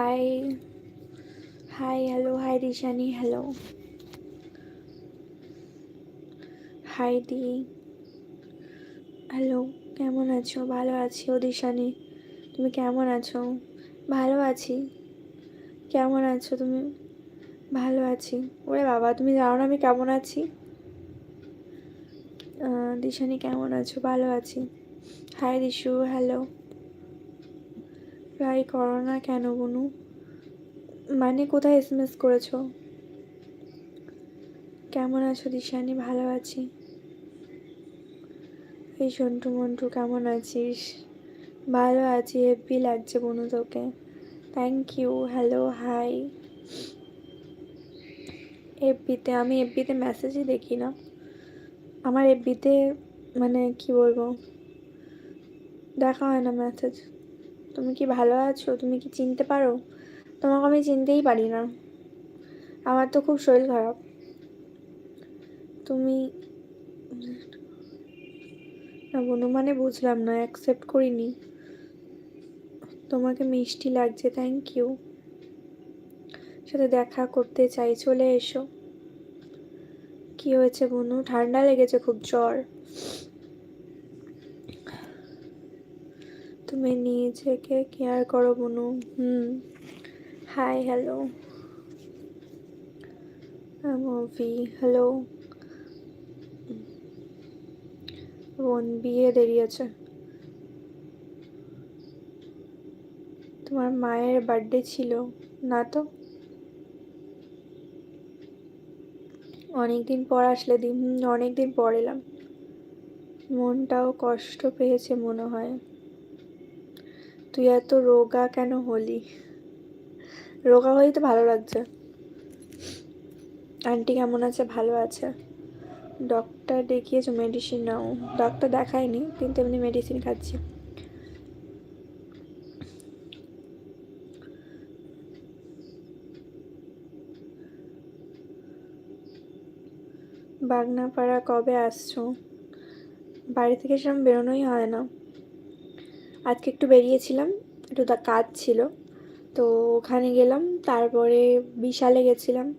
Hi hi hello hi Rishani hello hi দি hello কেমন আছো? ভালো আছি ও দিশানি। তুমি কেমন আছো? ভালো আছি। কেমন আছো তুমি? ভালো আছি। ওরে বাবা, তুমি জানো না আমি কেমন আছি? দিশানি কেমন আছো? ভালো আছি। হাই দিশু হ্যালো ট্রাই করো না কেন বনু? মানে কোথায় এস এম এস করেছ? কেমন আছো দিশানি? ভালো আছি। এই সন্টু মন্টু, কেমন আছিস? ভালো আছি, হেব্বি লাগছে বনু তোকে। থ্যাংক ইউ হ্যালো হাই এফবিতে আমি এফবিতে মেসেজই দেখি না। আমার এফবিতে মানে কি বলব? দেখা হয় না মেসেজ তুমি কি ভালো আছো? তুমি কি চিনতে পারো? তোমাকে আমি চিনতেই পারি না। আমার তো খুব শরীর খারাপ। তুমি না বনু মানে বুঝলাম না অ্যাকসেপ্ট করিনি। তোমাকে মিষ্টি লাগছে থ্যাংক ইউ সাথে দেখা করতে চাই, চলে এসো। কি হয়েছে বনু? ঠান্ডা লেগেছে খুব জ্বর। তুমি নিজেকে কেয়ার করো, বনু। হুম। হাই হ্যালো মুভি হ্যালো বোন, বিয়ে দেরি আছে তোমার মায়ের বার্থডে ছিল, না তো? অনেকদিন পর আসলে দিন অনেকদিন পর এলাম। মনটাও কষ্ট পেয়েছে মনে হয়। তুই এত রোগা কেন হলি? রোগা হয়েই তো ভালো লাগছে। আন্টি কেমন আছে? ভালো আছে। ডক্টর দেখিয়েছো মেডিসিন নাও। ডক্টর দেখায়নি, কিন্তু এমনি মেডিসিন খাচ্ছি। বাগনাপাড়া কবে আসছো? বাড়ি থেকে সেরকম বেরোনোই হয় না। আজকে একটু বেরিয়েছিলাম, একটু দা কাজ ছিল। তো ওখানে গেলাম, তারপরে বিশালে গেছিলাম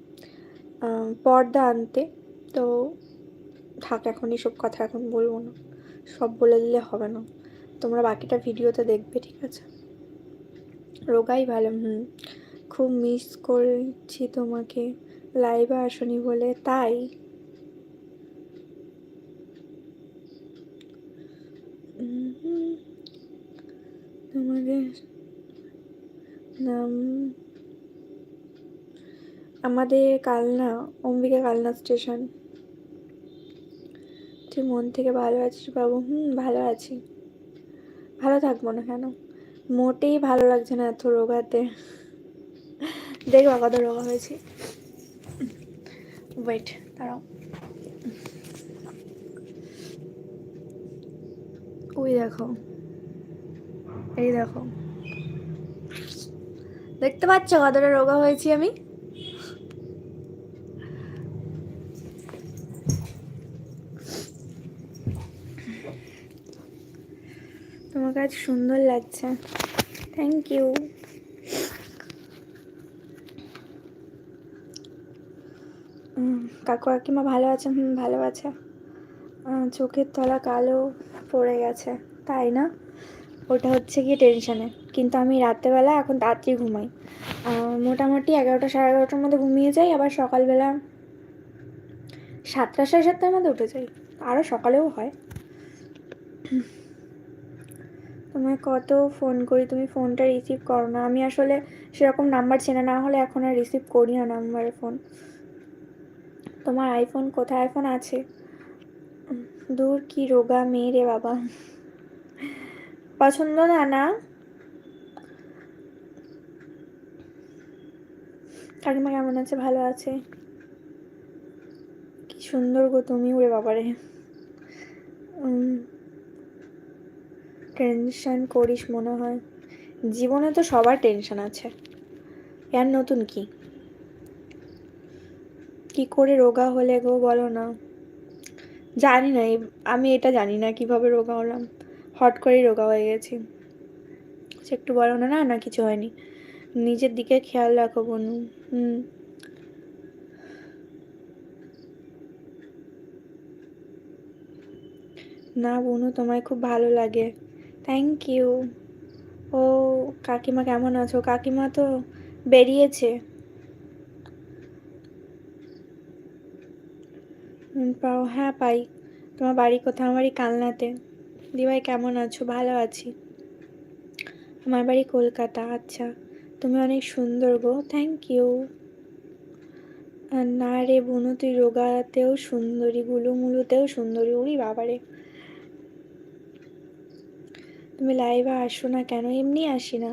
পর্দা আনতে। তো থাক, এখন এসব কথা এখন বলব না। সব বলে দিলে হবে না। তোমরা বাকিটা ভিডিওতে দেখবে, ঠিক আছে? রোগাই ভালো, হুম। খুব মিস করছি তোমাকে। লাইভে আসনি বলে, তাই উম, তোমাদের নাম আমাদের কালনা, অম্বিকা কালনা স্টেশন। তুই মন থেকে ভালো আছিস বাবু? হুম, ভালো আছি। ভালো থাকব না কেন? মোটেই ভালো লাগছে না এত রোগাতে। দেখবা কত রোগা হয়েছে। ওয়েট দাঁড়াও। ওই দেখো। এই দেখো। দেখতে পাচ্ছ কতটা রোগা হয়েছি আমি? তোমার কাছে সুন্দর লাগছে। থ্যাংক ইউ কাকু কাকিমা ভালো আছে? হুম, ভালো আছে। চোখের তলা কালো পড়ে গেছে, তাই না? ওটা হচ্ছে গিয়ে টেনশনে কিন্তু আমি রাত্রেবেলা এখন তাড়াতাড়ি ঘুমাই। মোটামুটি এগারোটা সাড়ে এগারোটার মধ্যে ঘুমিয়ে যাই, আবার সকালবেলা সাতটা সাড়ে সাতটার মধ্যে উঠে যাই। আরও সকালেও হয়। তোমায় কত ফোন করি, তুমি ফোনটা রিসিভ করো না। আমি আসলে সেরকম নাম্বার চেনা না হলে এখন আর রিসিভ করি না নাম্বারে ফোন তোমার আইফোন কোথায়? আইফোন আছে। দূর কি রোগা মেয়ে রে বাবা। পছন্দ না না? কাকিমা কেমন আছে? ভালো আছে। কি সুন্দর গো তুমি ওরে বাবারে। টেনশন করিস মনে হয়। জীবনে তো সবার টেনশন আছে। এর নতুন কি? কি করে রোগা হলে গো বলো না। জানি না আমি এটা জানি না কীভাবে রোগা হলাম। হট করেই রোগা হয়ে গেছি। একটু বলো না না, কিছু হয়নি। নিজের দিকে খেয়াল রাখো বনু। হুম। না বনু, তোমায় খুব ভালো লাগে। থ্যাংক ইউ ও, কাকিমা কেমন আছো? কাকিমা তো বেরিয়েছে। পাও হ্যাঁ পাই। তোমার বাড়ি কোথাও আমার বাড়ি কালনাতে। দিভাই, কেমন আছো? ভালো আছি। আমার বাড়ি কলকাতা আচ্ছা। তুমি অনেক সুন্দর গো থ্যাংক ইউ না রে বুনু, তুই রোগাতেও সুন্দরী, গুলুমুলুতেও সুন্দরী, উড়ি বাবারে। তুমি লাইভে আসো না কেন? এমনি আসি না।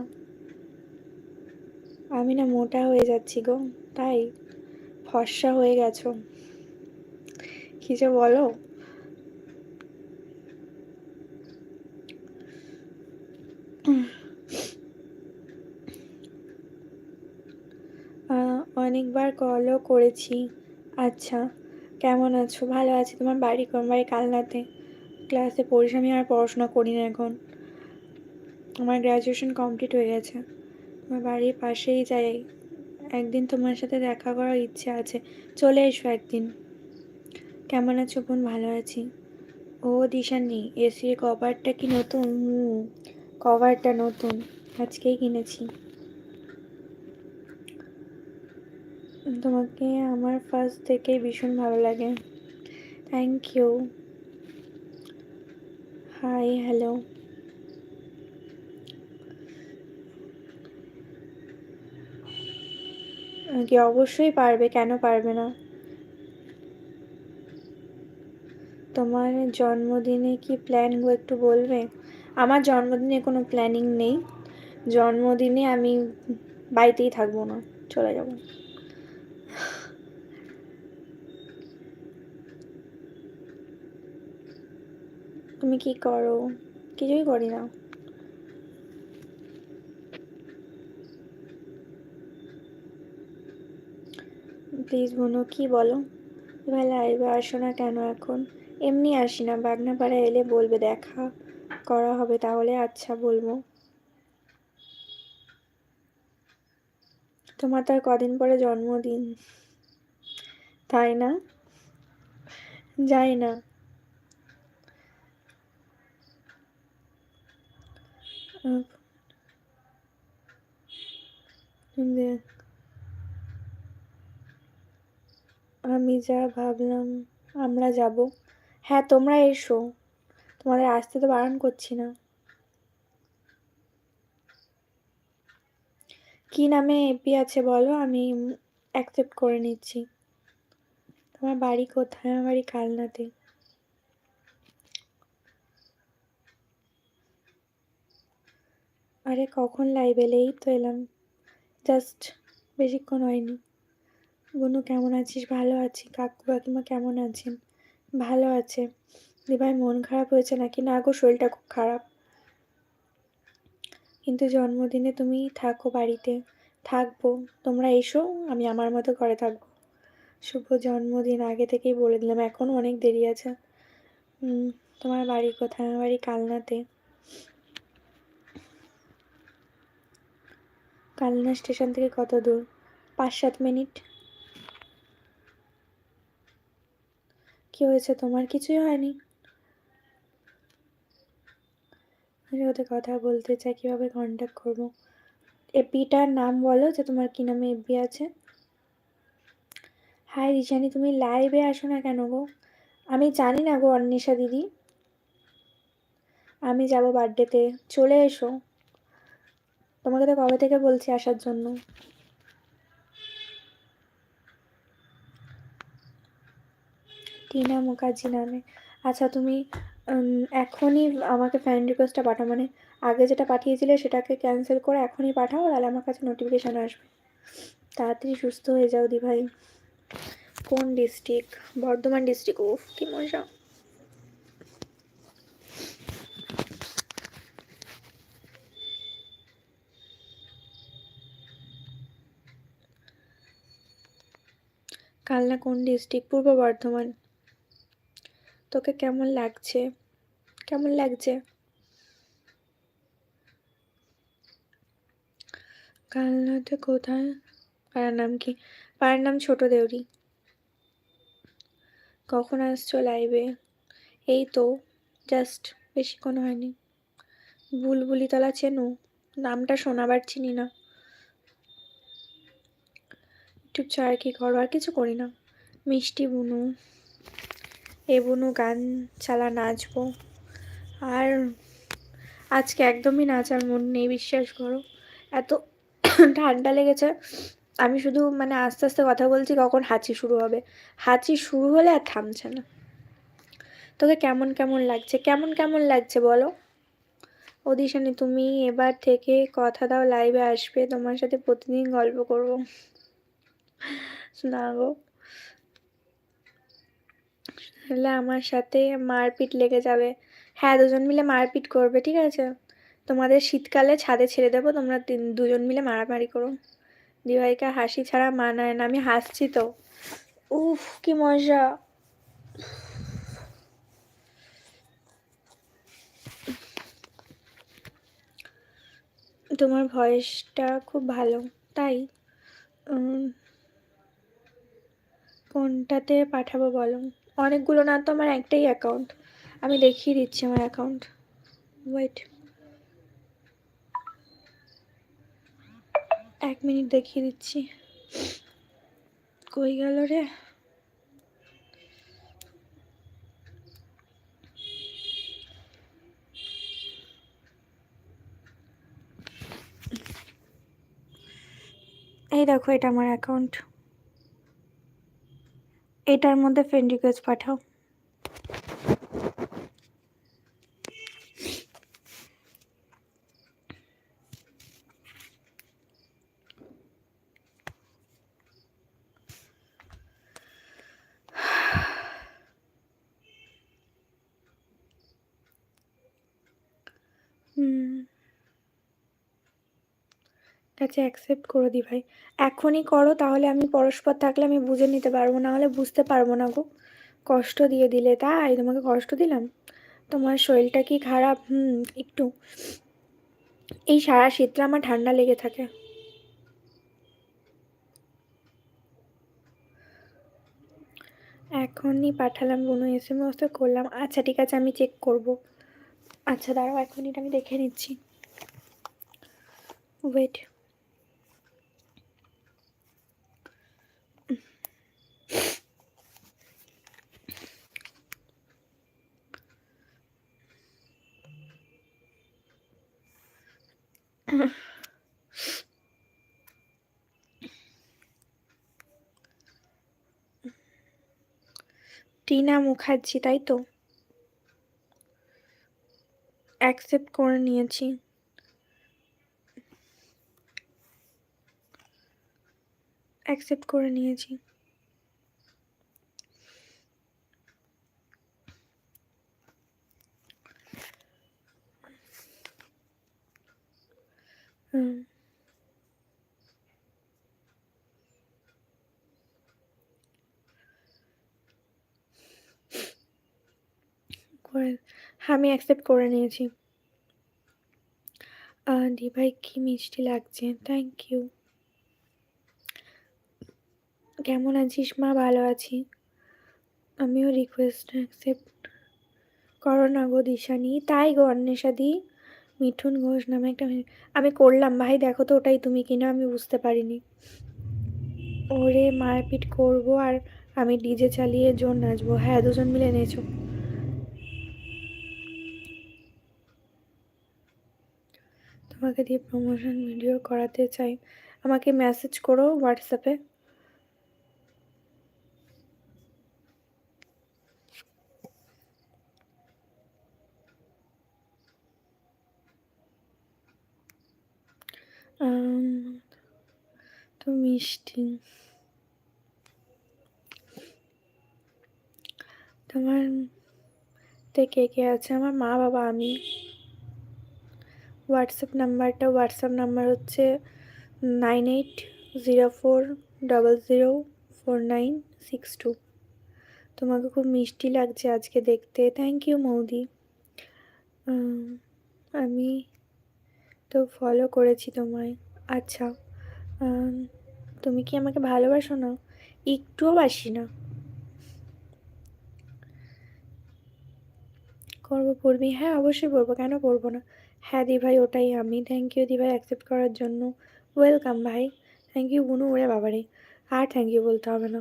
আমি না মোটা হয়ে যাচ্ছি গো, তাই ফর্সা হয়ে গেছো। কি যে বলো? অনেকবার কলও করেছি। আচ্ছা কেমন আছো? ভালো আছি। তোমার বাড়ি কোন? বাড়ি কালনাতে। ক্লাসে পড়িস, আমি আর পড়াশোনা করি না এখন। আমার গ্র্যাজুয়েশন কমপ্লিট হয়ে গেছে। আমার বাড়ির পাশেই যাই। একদিন তোমার সাথে দেখা করার ইচ্ছে আছে। চলে এসো একদিন। কেমন আছো বোন? ভালো আছি। ও, দিশানি এসির কভারটা কি নতুন? হুম কভারটা নতুন। আজকেই কিনেছি। তোমাকে আমার ফার্স্ট থেকে ভীষণ ভালো লাগে। থ্যাংক ইউ হাই হ্যালো কি অবশ্যই পারবে, কেন পারবে না? তোমার জন্মদিনে কি প্ল্যান গো একটু বলবে? আমার জন্মদিনে কোনো প্ল্যানিং নেই। জন্মদিনে আমি বাড়িতেই থাকব না, চলে যাব। তুমি কি করো? কিছুই করি না। প্লিজ বোনো, কি বলো? এবার লাইভে আসো না কেন এখন? এমনি আসি না, বাগনাপাড়া এলে বলবে দেখা করা হবে, তাহলে আচ্ছা বলব। তোমার তো আর কদিন পরে জন্মদিন, তাই না? যাই না। আহ, দেখ আমি যা ভাবলাম আমরা যাব। হ্যাঁ তোমরা এসো। তোমাদের আসতে তো বারণ করছি না। কি নামে এপি আছে বলো? আমি অ্যাকসেপ্ট করে নিচ্ছি। তোমার বাড়ি কোথায়? আমার বাড়ি কালনাতে। আরে কখন লাইভ এই তো এলাম। জাস্ট বেশিক্ষণ হয়নি। বনু কেমন আছিস? ভালো আছি। কাকু কাকিমা কেমন আছেন? ভালো আছে। দিভাই, মন খারাপ হয়েছে নাকি? না গো, শরীরটা খুব খারাপ। কিন্তু জন্মদিনে তুমি থাকো বাড়িতে। থাকব। তোমরা এসো, আমি আমার মতো ঘরে থাকব। শুভ জন্মদিন। আগে থেকেই বলে দিলাম, এখন অনেক দেরি আছে। তোমার বাড়ি কোথায়? আমার বাড়ি কালনাতে। কালনা স্টেশন থেকে কত দূর? পাঁচ সাত মিনিট। কি হয়েছে? তোমার কিছুই হয়নি? আমি ওদের কথা বলতে চাই, কীভাবে কন্ট্যাক্ট করব? এপিটার নাম বলো যে তোমার কি নামে এপি আছে। হাই রিশানি তুমি লাইভে আসো না কেন গো? আমি জানি না গো অন্বেষা দিদি। আমি যাব বার্থডেতে চলে এসো। তোমাকে তো কবে থেকে বলছি আসার জন্য? টিনা মুখার্জি নামে। আচ্ছা তুমি এখনই আমাকে ফ্রেন্ড রিকোয়েস্টটা পাঠাও। মানে আগে যেটা পাঠিয়েছিলে সেটাকে ক্যান্সেল করে এখনই পাঠাও, তাহলে আমার কাছে নোটিফিকেশান আসবে। তাড়াতাড়ি সুস্থ হয়ে যাও দি ভাই কোন ডিস্ট্রিক্ট বর্ধমান ডিস্ট্রিক্ট ওফ কি মজা। কালনা কোন ডিস্ট্রিক্ট পূর্ব বর্ধমান। তোকে কেমন লাগছে? কেমন লাগছে? কালনাতে কোথায়? পাড়ার নাম কি? পাড়ার নাম ছোট দেউরি কখন আসছো লাইভে? এই তো, জাস্ট বেশিক্ষণ হয়নি। বুলবুলিতলা চেনো? নামটা শোনাবার চিনি না। একটু চার কি করো? আর কিছু করি না। মিষ্টি বুনু, এ বুনু, গান চালা, নাচবো। আর আজকে একদমই নাচার মন নেই, বিশ্বাস করো। এত ঠান্ডা লেগেছে। আমি শুধু মানে আস্তে আস্তে কথা বলছি, কখন হাঁচি শুরু হবে। হাঁচি শুরু হলে আর থামছে না। তোকে কেমন কেমন লাগছে? কেমন কেমন লাগছে বলো? অদিশানি, তুমি এবার থেকে কথা দাও লাইভে আসবে। তোমার সাথে প্রতিদিন গল্প করব। গো তাহলে আমার সাথে মারপিট লেগে যাবে। হ্যাঁ দুজন মিলে মারপিট করবে, ঠিক আছে? তোমাদের শীতকালে ছাদে ছেড়ে দেবো, তোমরা দুজন মিলে মারামারি করো। দিভাইকে হাসি ছাড়া মানায় না, আমি হাসছি তো। উফ, কি মজা। তোমার ভয়েসটা খুব ভালো, তাই? কোনটাতে পাঠাবো বলো? অনেকগুলো না তো আমার একটাই অ্যাকাউন্ট আমি দেখিয়ে দিচ্ছি আমার অ্যাকাউন্ট ওয়েট এক মিনিট দেখিয়ে দিচ্ছি। কই গেল রে? এই দেখো, এটা আমার অ্যাকাউন্ট এটার মধ্যে ফ্রেন্ড রিকোয়েস্ট পাঠাও। কাছে অ্যাকসেপ্ট করে দিই ভাই। এখনই করো, তাহলে আমি পরস্পর থাকলে আমি বুঝে নিতে পারব না হলে বুঝতে পারব না গো। কষ্ট দিয়ে দিলে, তাই? তোমাকে কষ্ট দিলাম? তোমার শরীরটা কি খারাপ? হুম, একটু। এই সারা শীতটা আমার ঠান্ডা লেগে থাকে। এখনই পাঠালাম কোনো এস এম এস করলাম। আচ্ছা ঠিক আছে, আমি চেক করব। আচ্ছা দাঁড়াও মিনিট আমি দেখে নিচ্ছি। ওয়েট টিনা মুখার্জি তাই তো? অ্যাকসেপ্ট করে নিয়েছি। অ্যাকসেপ্ট করে নিয়েছি হুম করে হ্যাঁ আমি অ্যাকসেপ্ট করে নিয়েছি। দি ভাই, কি মিষ্টি লাগছে থ্যাংক ইউ কেমন আছিস মা? ভালো আছি। আমিও রিকোয়েস্ট অ্যাকসেপ্ট করো না গো দিশানি তাই গো অন্বেষা দি, মিঠুন ঘোষ নামে একটা আমি করলাম, ভাই দেখো তো ওটাই তুমি কিনা, আমি বুঝতে পারিনি। ওরে মারপিট করব আর আমি ডিজে চালিয়ে জোর নাচবো। হ্যাঁ দুজন মিলে নেচো তোমাকে দিয়ে প্রমোশন ভিডিও করাতে চাই, আমাকে মেসেজ করো হোয়াটসঅ্যাপে তো মিষ্টি। তোমার কে কে আছে? আমার মা বাবা আমি। হোয়াটসঅ্যাপ নাম্বারটা, হোয়াটসঅ্যাপ নাম্বার হচ্ছে nine eight zero four double zero four nine six two. তোমাকে খুব মিষ্টি লাগছে আজকে দেখতে। থ্যাংক ইউ মৌদি। আমি তো ফলো করেছি তোমায়। আচ্ছা তুমি কি আমাকে ভালোবাসো না? একটুও বাসি না। করব পড়বি? হ্যাঁ অবশ্যই পড়ব। কেন পড়ব না? হ্যাঁ দি ভাই, ওটাই। আমি থ্যাংক ইউ দি ভাই অ্যাকসেপ্ট করার জন্য। ওয়েলকাম ভাই। থ্যাংক ইউ বুনু ওরে বাবারে। আর থ্যাংক ইউ বলতে হবে না।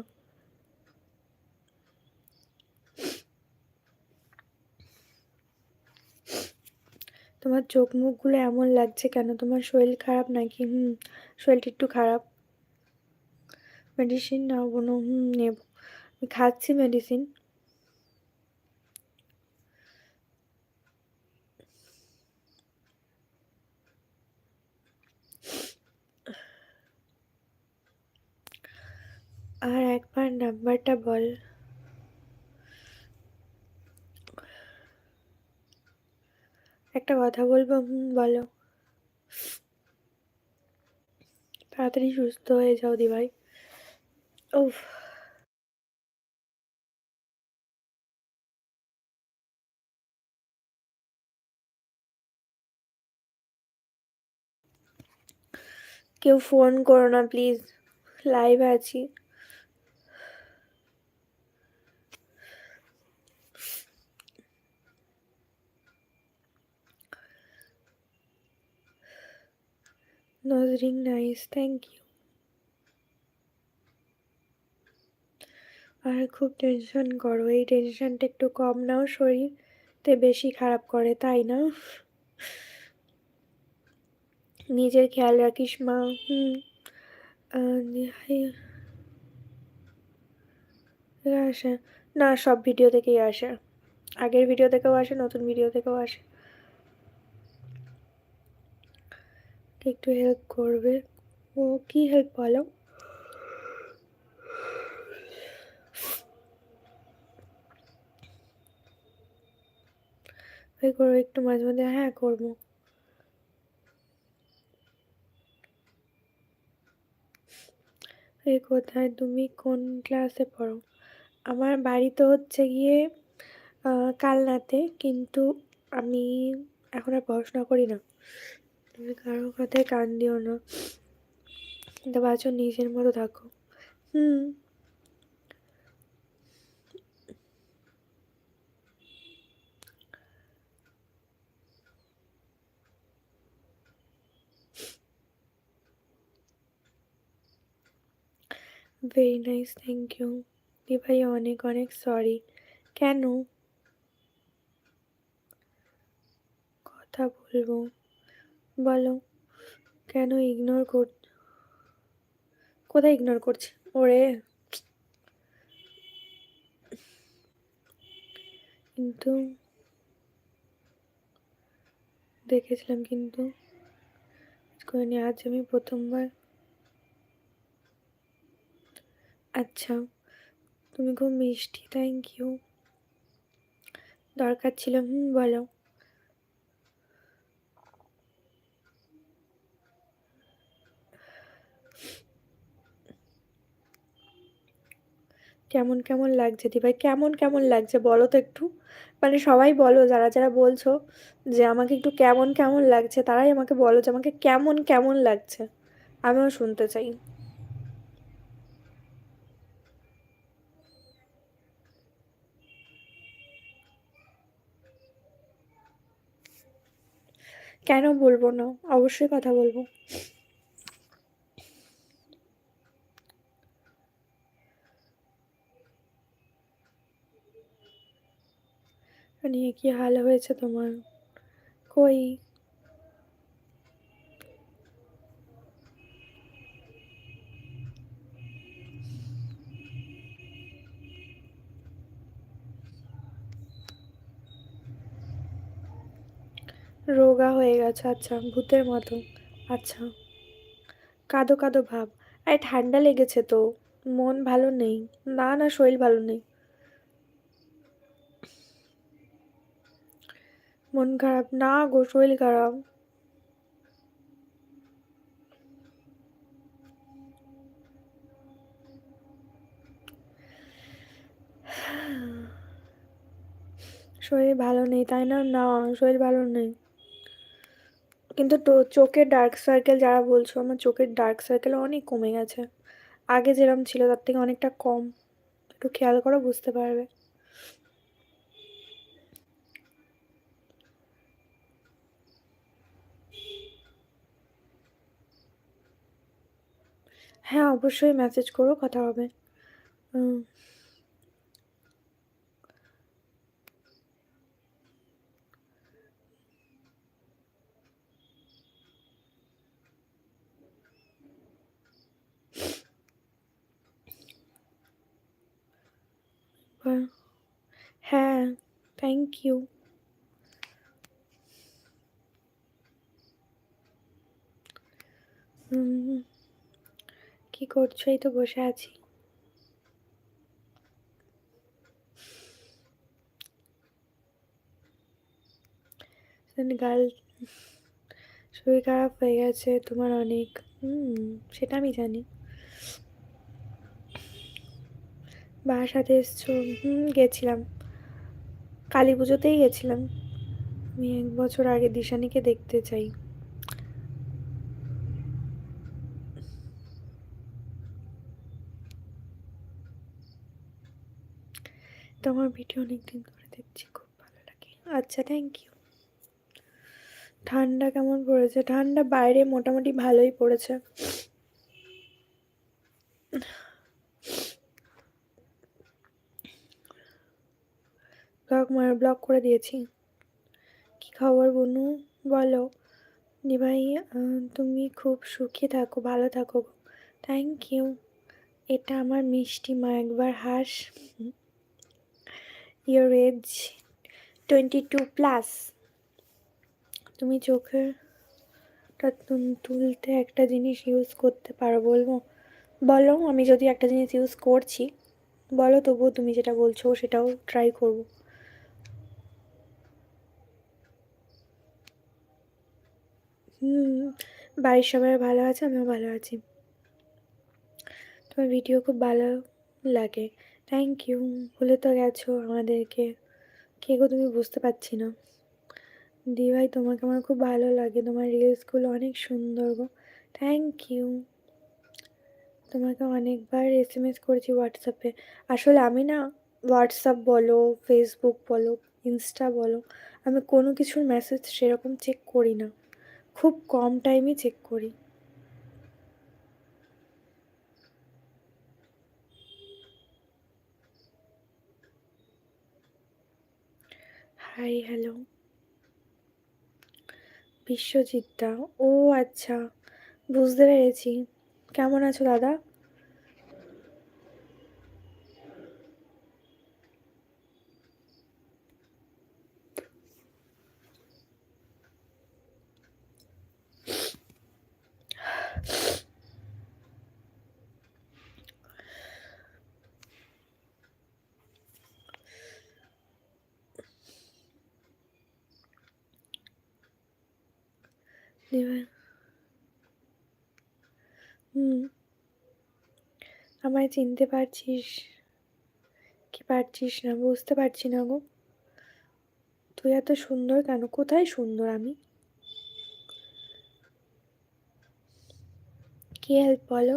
তোমার চোখ মুখগুলো এমন লাগছে কেন? তোমার শরীর খারাপ নাকি? হুম, শরীরটা একটু খারাপ। মেডিসিন নাও বোনো। হুম, নেব। আমি খাচ্ছি মেডিসিন আর একবার নাম্বারটা বল। একটা কথা বলব? হুম, বলো। তাড়াতাড়ি সুস্থ হয়ে যাও দি ভাই উফ। কেউ ফোন করো না, প্লিজ। লাইভ আছি। নজরিং নাইস থ্যাংক ইউ আর খুব টেনশন করো, এই টেনশনটা একটু কম নাও শরীরতে বেশি খারাপ করে, তাই না? নিজের খেয়াল রাখিস মা, হুম। আসে না, সব ভিডিও থেকেই আসে। আগের ভিডিও থেকেও আসে, নতুন ভিডিও থেকেও আসে। একটু হেল্প করবে। ও, কি হেল্প বলো? করব একটু মাঝে মাঝে হ্যাঁ করব। এই কোথায় তুমি? কোন ক্লাসে পড়ো? আমার বাড়ি তো হচ্ছে গিয়ে কালনাতে, কিন্তু আমি এখন আর পড়াশোনা করি না। তুমি কারোর কথায় কান দিও না। কিন্তু বাঁচো, নিজের মতো থাকো। হুম। ভেরি নাইস থ্যাংক ইউ দি ভাই অনেক অনেক সরি কেন? কথা বলব। বলো, কেন ইগনোর কর কোথায় ইগনোর করছে? ওরে। কিন্তু দেখেছিলাম কিন্তু করিনি, আজ আমি প্রথমবার। আচ্ছা তুমি খুব মিষ্টি থ্যাংক ইউ দরকার ছিল, হুম, বলো। কেমন কেমন লাগছে দিভাই কেমন কেমন লাগছে বলো তো একটু? মানে সবাই বলো, যারা যারা বলছো যে আমাকে একটু কেমন কেমন লাগছে, তারাই আমাকে বলো যে আমাকে কেমন কেমন লাগছে। আমিও শুনতে চাই। কেন বলব না? অবশ্যই কথা বলব। নিয়ে কি হাল হয়েছে তোমার? কই? রোগা হয়ে গেছে আচ্ছা ভূতের মতো। আচ্ছা। কাদো কাদো ভাব। আরে, ঠান্ডা লেগেছে তো। মন ভালো নেই। না না, শরীর ভালো নেই। মন খারাপ, না গো, শরীর খারাপ। শরীর ভালো নেই, তাই না? না, শরীর ভালো নেই। কিন্তু চোখের ডার্ক সার্কেল যারা বলছো, আমার চোখের ডার্ক সার্কেল অনেক কমে গেছে। আগে যেরকম ছিল, তার থেকে অনেকটা কম। একটু খেয়াল করো, বুঝতে পারবে। হ্যাঁ অবশ্যই মেসেজ করো কথা হবে। হুম হ্যাঁ থ্যাংক ইউ কি করছ এই তো বসে আছি। গাল, শরীর খারাপ হয়ে গেছে তোমার অনেক। হুম, সেটা আমি জানি। সাথে এসছো, হুম, গেছিলাম। কালী পুজোতেই গেছিলাম। আমি এক বছর আগে দিশানিকে দেখতে চাই। তোমার ভিডিও অনেকদিন করে দেখছি, খুব ভালো লাগে। আচ্ছা থ্যাংক ইউ ঠান্ডা কেমন পড়েছে? ঠান্ডা বাইরে মোটামুটি ভালোই পড়েছে। ব্লগ মার ব্লক করে দিয়েছি। কি খবর বনু? বলো। ভাই তুমি খুব সুখী থাকো, ভালো থাকো থ্যাংক ইউ এটা আমার মিষ্টি মা, একবার হাস। Your age twenty two plus তুমি চোখেরটা তুলতে একটা জিনিস ইউজ করতে পারো, বলব। বলো, আমি যদি একটা জিনিস ইউজ করছি, বলো তবুও তুমি যেটা বলছো সেটাও ট্রাই করব। হুম, বাড়ির সবাই ভালো আছে? আমিও ভালো আছি। তোমার ভিডিও খুব ভালো লাগে। থ্যাংক ইউ ভুলে তো গেছো আমাদেরকে। কে গো তুমি বুঝতে পারছি না। দি ভাই, তোমাকে আমার খুব ভালো লাগে। তোমার রিলসগুলো অনেক সুন্দর গো। থ্যাংক ইউ তোমাকে অনেকবার এস এম এস করেছি হোয়াটসঅ্যাপে আসলে আমি না হোয়াটসঅ্যাপ বলো ফেসবুক বলো ইনস্টা বলো, আমি কোনো কিছুর মেসেজ সেরকম চেক করি না। খুব কম টাইমই চেক করি। হাই হ্যালো বিশ্বজিৎদা ও আচ্ছা বুঝতে পেরেছি। কেমন আছো দাদা হুম আমায় চিনতে পারছিস? কি পারছিস না? বুঝতে পারছি না গো। তুই এত সুন্দর কেন? কোথায় সুন্দর আমি? কি হেল্প বলো?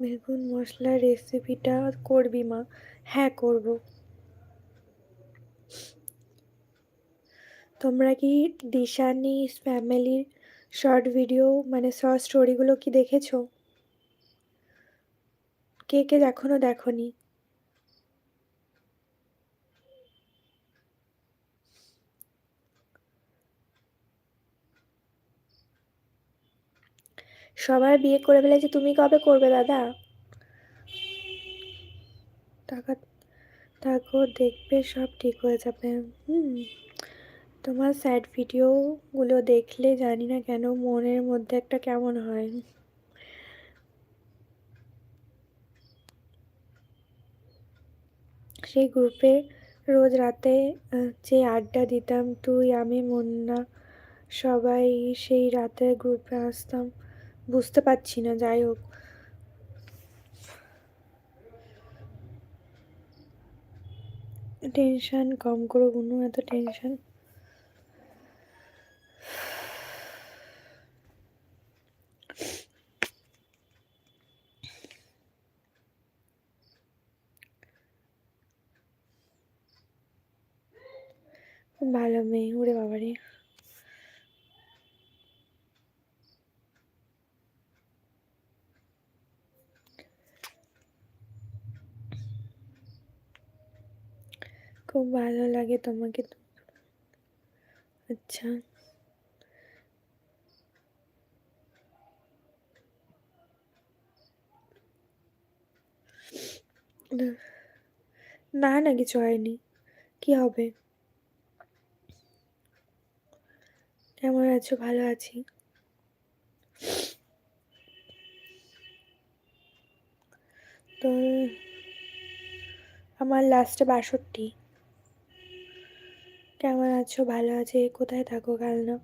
বেগুন মশলার রেসিপিটা করবি মা? হ্যাঁ করব। তোমরা কি দিশানি ফ্যামিলির শর্ট ভিডিও মানে শর্ট স্টোরিগুলো কি দেখেছ? কে কে এখনও দেখনি? সবাই বিয়ে করে ফেলেছে, তুমি কবে করবে দাদা? টাকা থাকো দেখবে সব ঠিক হয়ে যাবে। হুম। তোমার স্যাড ভিডিওগুলো দেখলে জানি না কেন মনের মধ্যে একটা কেমন হয়। সেই গ্রুপে রোজ রাতে যে আড্ডা দিতাম, তুই, আমি, মন্না, সবাই সেই রাতে গ্রুপে আসতাম। বুঝতে পারছি না, যাই হোক। টেনশান কম করো কোনো এত টেনশান ভালো মেয়ে, ওরে বাবারে। খুব ভালো লাগে তোমাকে আচ্ছা। না না, কিছু হয়নি। কি হবে কেমন আছো? ভালো আছি। তো আমার লাস্টে বাষট্টি। কেমন আছো? ভালো আছে? কোথায় থাকো কাল না?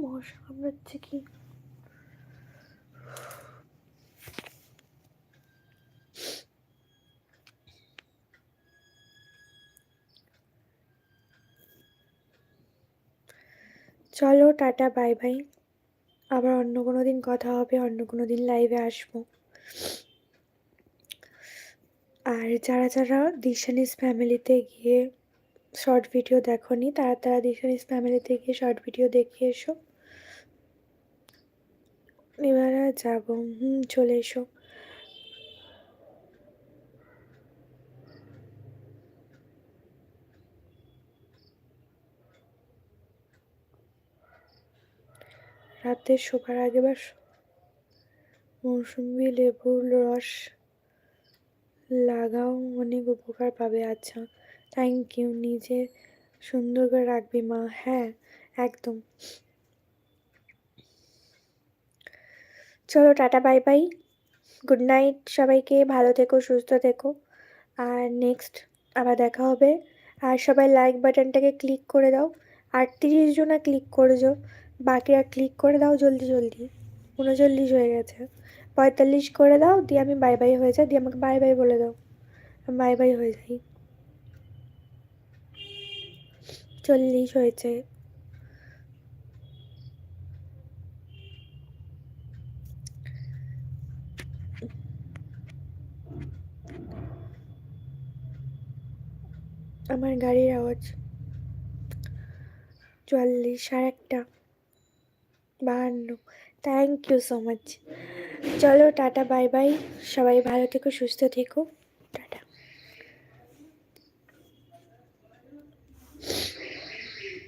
মশা কামড়াচ্ছে কি? চলো, টাটা, বাই বাই। আবার অন্য কোনো দিন কথা হবে, অন্য কোনো দিন লাইভে আসব। আর যারা যারা দিশানিস ফ্যামিলিতে গিয়ে শর্ট ভিডিও দেখো নি তারা তারা দিশানিস ফ্যামিলিতে গিয়ে শর্ট ভিডিও দেখে এসো। এবারে যাব, হুম, চলে এসো। রাতে শোবার আগে বা মৌসুমি লেবুর রস লাগাও অনেক উপকার পাবে আচ্ছা। থ্যাংক ইউ নিজে সুন্দর করে রাখবি মা। হ্যাঁ একদম। চলো, tata bye bye good night সবাইকে। ভালো থেকো, সুস্থ থেকো। আর নেক্সট আবার দেখা হবে। আর সবাই লাইক বাটনটাকে ক্লিক করে দাও। আর তিরিশ জনা ক্লিক করেছ। বাকিরা ক্লিক করে দাও, জলদি জলদি। উনচল্লিশ হয়ে গেছে। পঁয়তাল্লিশ করে দাও, দিয়ে আমি বাই বাই হয়ে যাই। দিয়ে আমাকে বাই বাই বলে দাও। বাই বাই হয়ে যাই। চল্লিশ হয়েছে। আমার গাড়ির আওয়াজ চুয়াল্লিশ আর একটা। বাহান্ন। থ্যাংক ইউ সো মাচ চলো টাটা বাই বাই সবাই ভালো থেকো সুস্থ থেকো।